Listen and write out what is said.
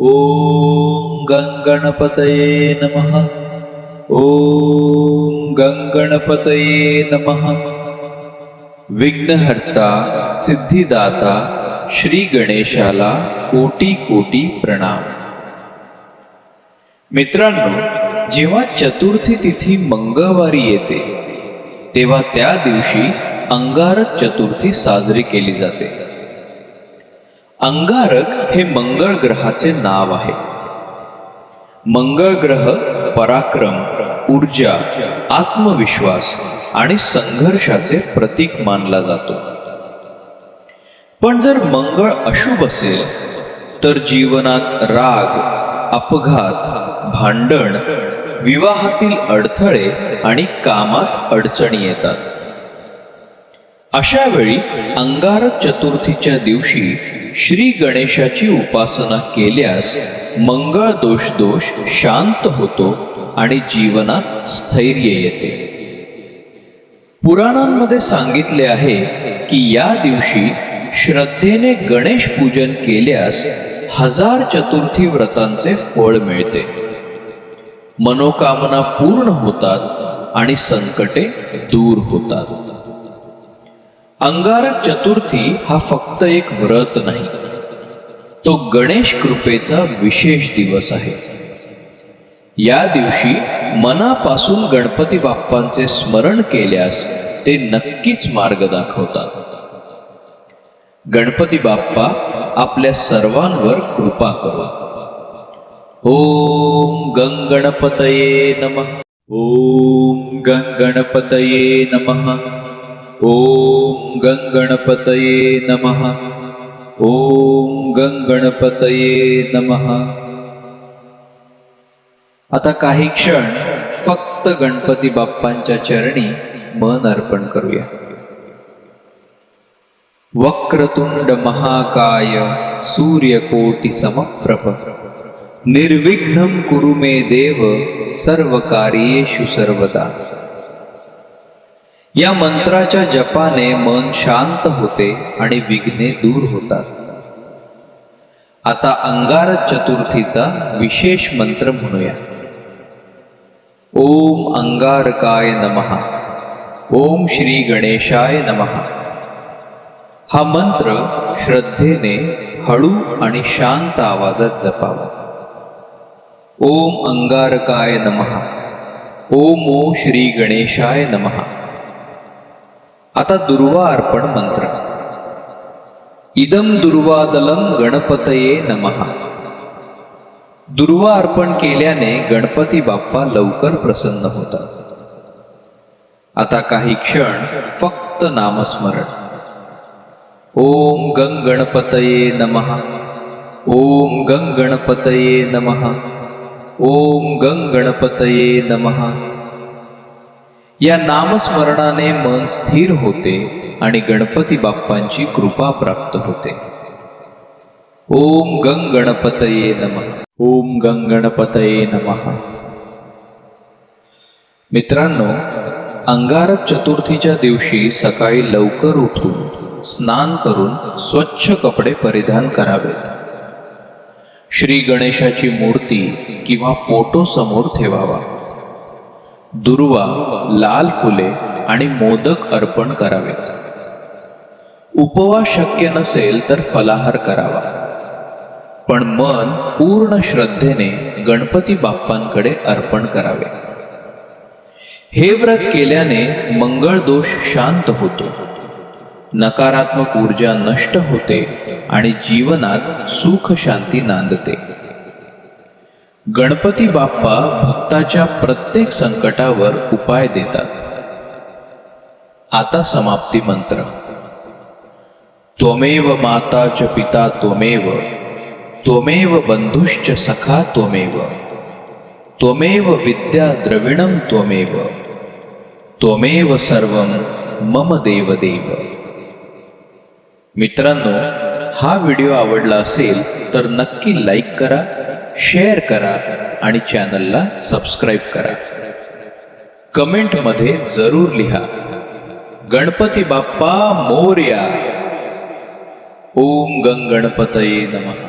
ॐ गङ्गणपतये नमः। ॐ गङ्गणपतये नमः। विघ्नहर्ता सिद्धिदाता श्री गणेशाला कोटी कोटी प्रणाम। मित्रांनो जेव्हा चतुर्थी तिथी मंगळवारी येते तेव्हा त्या दिवशी अंगारक चतुर्थी साजरी केली जाते. अंगारक हे मंगळ ग्रहाचे नाव आहे. मंगळ ग्रह पराक्रम ऊर्जा आत्मविश्वास आणि संघर्षाचे प्रतीक मानला जातो. पण जर मंगळ अशुभ असेल तर जीवनात राग अपघात भांडण विवाहातील अडथळे आणि कामात अडचणी येतात. अशा वेळी अंगारक चतुर्थीच्या दिवशी श्री गणेशाची उपासना केल्यास मंगळ दोष दोष शांत होतो आणि जीवनात स्थैर्य येते. पुराणांमध्ये सांगितले आहे की या दिवशी श्रद्धेने गणेश पूजन केल्यास हजार चतुर्थी व्रतांचे फळ मिळते. मनोकामना पूर्ण होतात आणि संकटे दूर होतात. अंगारक चतुर्थी हा फक्त एक व्रत नाही. तो गणेश कृपेचा विशेष दिवस आहे. या दिवशी मनापासून गणपती बाप्पांचे स्मरण केल्यास ते नक्कीच मार्ग दाखवतात. गणपती बाप्पा आपल्या सर्वांवर कृपा करो. ओम गंगणपतये नमः. ओम गंगणपतये नमः. ओम गंगणपतये नमः। ओम गंगणपतये नमः। आता काही क्षण फक्त गणपती बाप्पांच्या चरणी मन अर्पण करूया। वक्रतुंड महाकाय सूर्यकोटी समप्रभ। निर्विघ्नं कुरु मे देव सर्व कार्येषु सर्वदा या मंत्राच्या जपाने मन शांत होते आणि विघ्ने दूर होतात. आता अंगार चतुर्थीचा विशेष मंत्र म्हणूया. ओम अंगारकाय नमः. ओम श्री गणेशाय नमः. हा मंत्र श्रद्धेने हळू आणि शांत आवाजात जपावा. ओम अंगारकाय नमः. ओम ओ श्री गणेशाय नमः. आता दुर्वा अर्पण मंत्र. इदम दुर्वादलम गणपतये नमः. दुर्वा अर्पण केल्याने गणपती बाप्पा लवकर प्रसन्न होतात. आता काही क्षण फक्त नामस्मरण. ओम गंग गणपतये नमः. ओम गंग गणपतये नमः. ओम गंग गणपतये नमः. या नामस्मरणाने मन स्थिर होते आणि गणपती बाप्पांची कृपा प्राप्त होते. ओम गंग गणपतये नमः. ओम गंग गणपतये नमः. मित्रांनो अंगारक चतुर्थीच्या दिवशी सकाळी लवकर उठून स्नान करून स्वच्छ कपडे परिधान करावेत. श्री गणेशाची मूर्ती किंवा फोटो समोर ठेवावा. दुर्वा लाल फुले आणि मोदक अर्पण करावेत उपवास शक्य नसेल तर फलाहार करावा. पण मन पूर्ण श्रद्धेने गणपती बाप्पांकडे अर्पण करावे. हे व्रत केल्याने मंगळ दोष शांत होतो. नकारात्मक ऊर्जा नष्ट होते आणि जीवनात सुख शांती नांदते. गणपती बाप्पा भक्ताच्या प्रत्येक संकटावर उपाय देतात. आता समाप्ती मंत्र. त्वमेव माता च पिता त्वमेव त्वमेव बंधुश्च सखा त्वमेव त्वमेव विद्या द्रविणं त्वमेव त्वमेव सर्वं मम देव देव मित्रांनो हा व्हिडिओ आवडला असेल तर नक्की लाईक करा शेअर करा आणि चॅनलला सबस्क्राईब करा. कमेंटमध्ये जरूर लिहा. गणपती बाप्पा मोर्या. ओम गंगणपतये नमः.